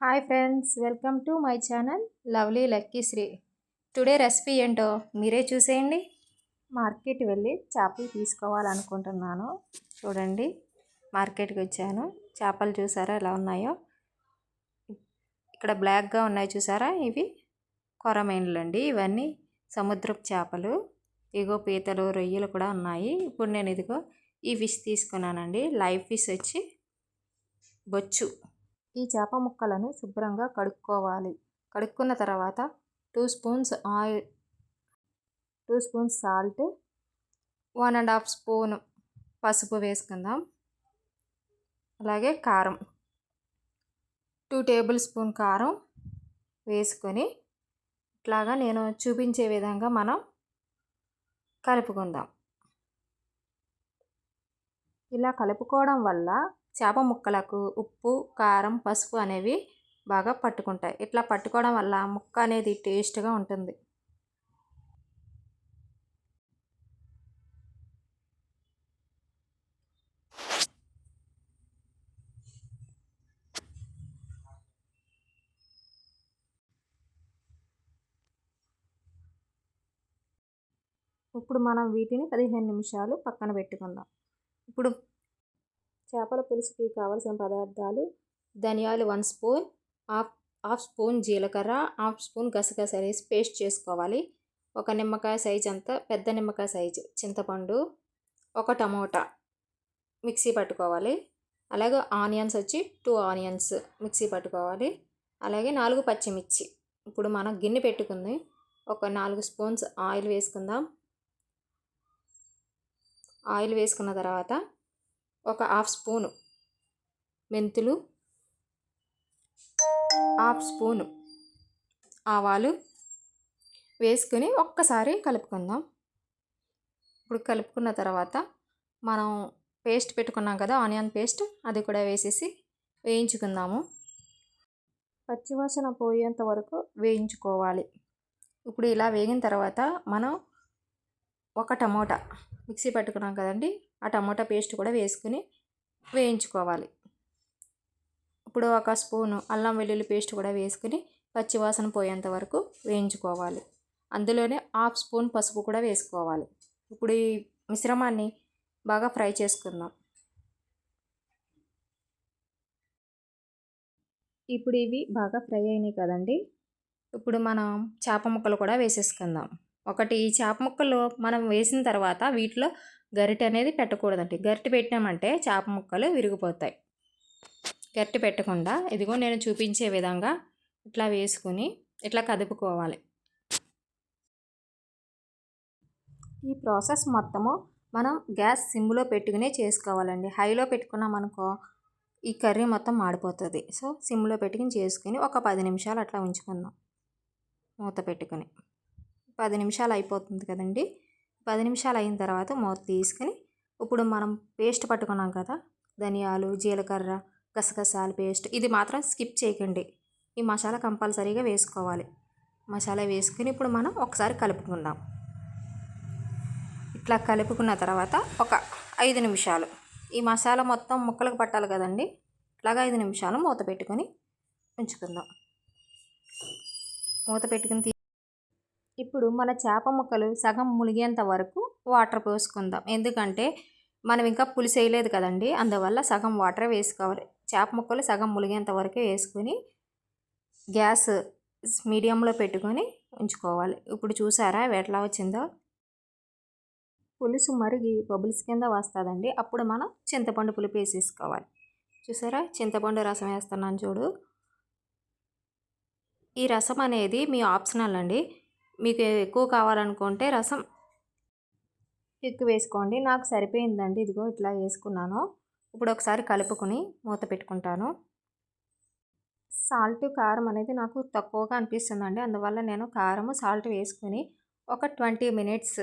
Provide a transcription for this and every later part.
Hi friends welcome to my channel lovely lucky Sri today recipe ఏంటో మీరే చూసేయండి. Market వెళ్ళి చేపలు తీసుకోవాలనుకుంటున్నాను. చూడండి మార్కెట్కి వచ్చాను. చేపలు చూసారా ఎలా ఉన్నాయో? ఇక్కడ బ్లాక్గా ఉన్నాయి చూసారా? ఇవి కొరమేన్లు అండి ఇవన్నీ సముద్రపు చేపలు. ఇగో పీతలు రొయ్యలు కూడా ఉన్నాయి. ఇప్పుడు నేను ఇదిగో ఈ ఫిష్ తీసుకున్నానండి. లైవ్ ఫిష్ వచ్చి బొచ్చు. ఈ చేప ముక్కలను శుభ్రంగా కడుక్కోవాలి. కడుక్కున్న తర్వాత two spoons oil two spoons salt one and half spoon పసుపు వేసుకుందాం. అలాగే కారం టూ టేబుల్ స్పూన్ కారం వేసుకొని ఇట్లాగా నేను చూపించే విధంగా మనం కలుపుకుందాం. ఇలా కలుపుకోవడం వల్ల చేప ముక్కలకు ఉప్పు కారం పసుపు అనేవి బాగా పట్టుకుంటాయి. ఇట్లా పట్టుకోవడం వల్ల ముక్క అనేది టేస్ట్గా ఉంటుంది. ఇప్పుడు మనం వీటిని పదిహేను నిమిషాలు పక్కన పెట్టుకుందాం. ఇప్పుడు చేపల పులుసుకి కావలసిన పదార్థాలు ధనియాలు one spoon half half spoon జీలకర్ర హాఫ్ స్పూన్ గసగసాలు వేసి పేస్ట్ చేసుకోవాలి. ఒక నిమ్మకాయ సైజ్ అంతా పెద్ద నిమ్మకాయ సైజు చింతపండు ఒక టమోటా మిక్సీ పట్టుకోవాలి. అలాగే ఆనియన్స్ వచ్చి టూ ఆనియన్స్ మిక్సీ పట్టుకోవాలి. అలాగే నాలుగు పచ్చిమిర్చి. ఇప్పుడు మనం గిన్నె పెట్టుకుంది. ఒక నాలుగు స్పూన్స్ ఆయిల్ వేసుకుందాం. ఆయిల్ వేసుకున్న తర్వాత ఒక హాఫ్ స్పూను మెంతులు హాఫ్ స్పూను ఆవాలు వేసుకుని ఒక్కసారి కలుపుకుందాం. ఇప్పుడు కలుపుకున్న తర్వాత మనం పేస్ట్ పెట్టుకున్నాం కదా ఆనియన్ పేస్ట్ అది కూడా వేసేసి వేయించుకుందాము. పచ్చివాసన పోయేంత వరకు వేయించుకోవాలి. ఇప్పుడు ఇలా వేగిన తర్వాత మనం ఒక టమోటా మిక్సీ పట్టుకున్నాం కదండి ఆ టమోటా పేస్ట్ కూడా వేసుకుని వేయించుకోవాలి. ఇప్పుడు ఒక స్పూను అల్లం వెల్లుల్లి పేస్ట్ కూడా వేసుకుని పచ్చివాసన పోయేంత వరకు వేయించుకోవాలి. అందులోనే హాఫ్ స్పూన్ పసుపు కూడా వేసుకోవాలి. ఇప్పుడు ఈ మిశ్రమాన్ని బాగా ఫ్రై చేసుకుందాం. ఇప్పుడు ఇవి బాగా ఫ్రై అయినాయి కదండి ఇప్పుడు మనం చేప ముక్కలు కూడా వేసేసుకుందాం. ఒకటి చేప ముక్కలు మనం వేసిన తర్వాత వీటిలో గరిటె అనేది పెట్టకూడదండి. గరిటె పెట్టామంటే చేప ముక్కలు విరిగిపోతాయి. గరిటె పెట్టకుండా ఇదిగో నేను చూపించే విధంగా ఇట్లా వేసుకుని ఇట్లా కదుపుకోవాలి. ఈ ప్రాసెస్ మొత్తము మనం గ్యాస్ సిమ్లో పెట్టుకునే చేసుకోవాలండి. హైలో పెట్టుకున్నాం అనుకో ఈ కర్రీ మొత్తం మాడిపోతుంది. సో సిమ్లో పెట్టుకుని చేసుకుని ఒక పది నిమిషాలు అట్లా ఉంచుకుందాం. మూత పెట్టుకుని. పది నిమిషాలు అయిపోతుంది కదండి. పది నిమిషాలు అయిన తర్వాత మూత తీసుకుని ఇప్పుడు మనం పేస్ట్ పట్టుకున్నాం కదా ధనియాలు జీలకర్ర గసగసాల పేస్ట్ ఇది మాత్రం స్కిప్ చేయకండి. ఈ మసాలా కంపల్సరీగా వేసుకోవాలి. మసాలా వేసుకుని ఇప్పుడు మనం ఒకసారి కలుపుకుందాం. ఇట్లా కలుపుకున్న తర్వాత ఒక ఐదు నిమిషాలు. ఈ మసాలా మొత్తం ముక్కలకు పట్టాలి కదండి. ఇట్లాగా ఐదు నిమిషాలు మూత పెట్టుకొని ఉంచుకుందాం. మూత పెట్టుకుని ఇప్పుడు మన చేప ముక్కలు సగం మునిగేంత వరకు వాటర్ పోసుకుందాం. ఎందుకంటే మనం ఇంకా పులుసు వేయలేదు కదండి. అందువల్ల సగం వాటర్ వేసుకోవాలి. చేప ముక్కలు సగం మునిగేంత వరకే వేసుకొని గ్యాస్ మీడియంలో పెట్టుకొని ఉంచుకోవాలి. ఇప్పుడు చూసారా ఎట్లా వచ్చిందో? పులుసు మరిగి బబుల్స్ కింద వస్తుందండి. అప్పుడు మనం చింతపండు పులుపు వేసేసుకోవాలి. చూసారా? చింతపండు రసం వేస్తున్నాను చూడు. ఈ రసం అనేది మీ ఆప్షనల్ అండి. మీకు ఎక్కువ కావాలనుకుంటే రసం ఎక్కువ వేసుకోండి. నాకు సరిపోయిందండి. ఇదిగో ఇట్లా వేసుకున్నాను. ఇప్పుడు ఒకసారి కలుపుకొని మూత పెట్టుకుంటాను. సాల్ట్ కారం అనేది నాకు తక్కువగా అనిపిస్తుందండి. అందువల్ల నేను కారము సాల్ట్ వేసుకొని ఒక ట్వంటీ మినిట్స్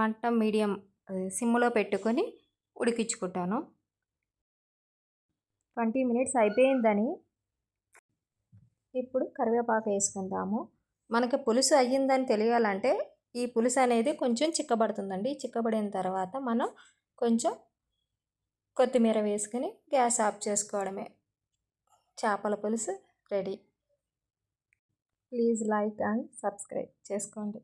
మంట మీడియం సిమ్లో పెట్టుకొని ఉడికించుకుంటాను. ట్వంటీ మినిట్స్ అయిపోయిందని ఇప్పుడు కరివేపాకు వేసుకుందాము. మనకి పులుసు అయ్యిందని తెలియాలంటే ఈ పులుసు అనేది కొంచెం చిక్కబడుతుందండి. చిక్కబడిన తర్వాత మనం కొంచెం కొత్తిమీర వేసుకుని గ్యాస్ ఆఫ్ చేసుకోవడమే. చేపల పులుసు ready. Please like and subscribe చేసుకోండి.